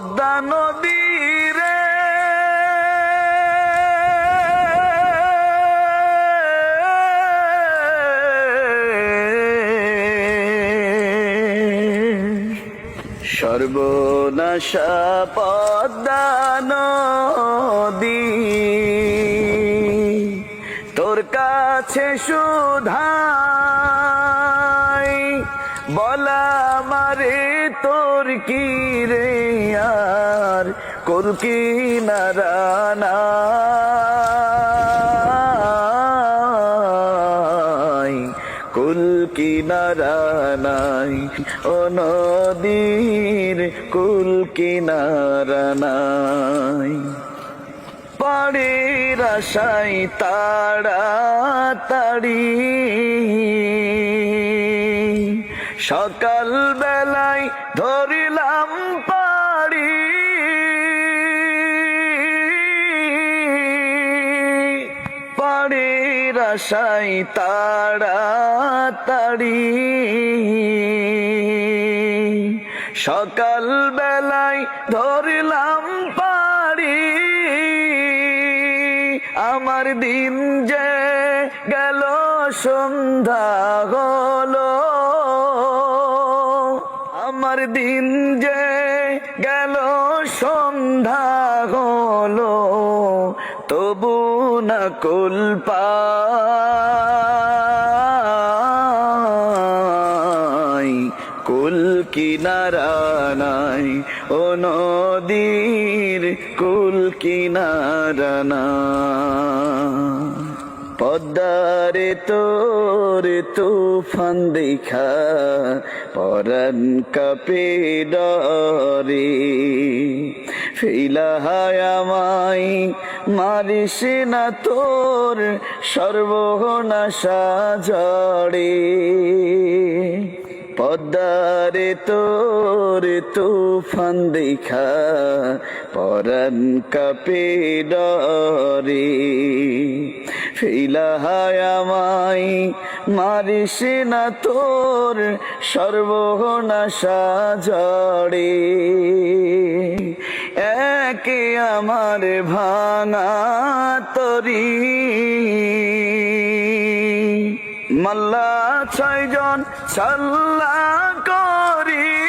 পদ্মা নদী রে। সর্বনাশা পদ্মা নদী। তোর কাছে সুধাই বলা মারে তোর কি রে? আর কলকি নারানা কুল কিনারা নাই ও নদীর কুল নাই পাড়ির আশাই তাড়া তাড়ি সকাল বেলায় ধরিলাম আশাই তাড়া তাড়ি সকাল বেলায় ধরিলাম পাড়ি। আমার দিন যে গেল, সন্ধ্যা হলো। আমার দিন যে গেল, সন্ধ্যা হলো। তবু না কুল পাই কুল কিনারা নাই ও নদীর কুল কিনারা নাই পদ্মারে তোর তুফান দেখা পরান কাপে ডরে। ফিলাহায় আমায়, মারিস না তোর সর্বনাশা জড়ে পদ্মারে তোর তুফান দেখা পরান কাপে ডরে। ফিলাহায় আমায় মারিস না তোর সর্বনাশা জড়ে একে আমার ভাঙা তরি। মাল্লা ছয়জন সাল্লা করি।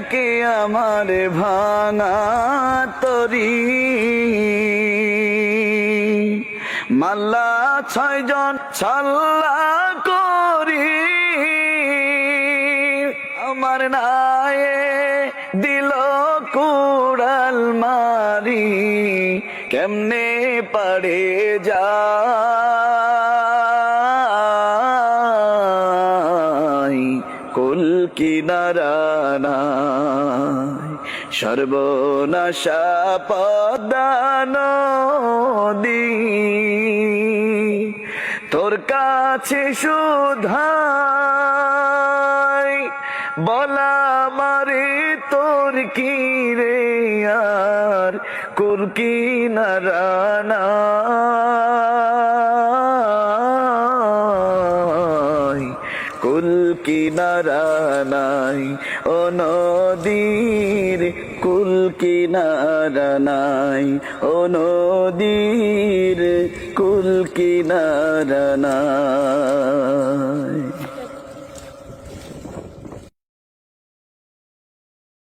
একে আমার ভাঙা তরি। মাল্লা ছয়জন সাল্লা করি। আমার নায়ে দিল কুড়াল মারি। কেমনে পাড়ে যাই কিনারা নাই সর্বনাশা পদান তোর কাছে সুধাই বলা মারে তোর কি রে আর কুল কিনারা কিনারা নাই ও নদীর কুল কিনারা নাই ও নদীর কুল কিনারা নাই।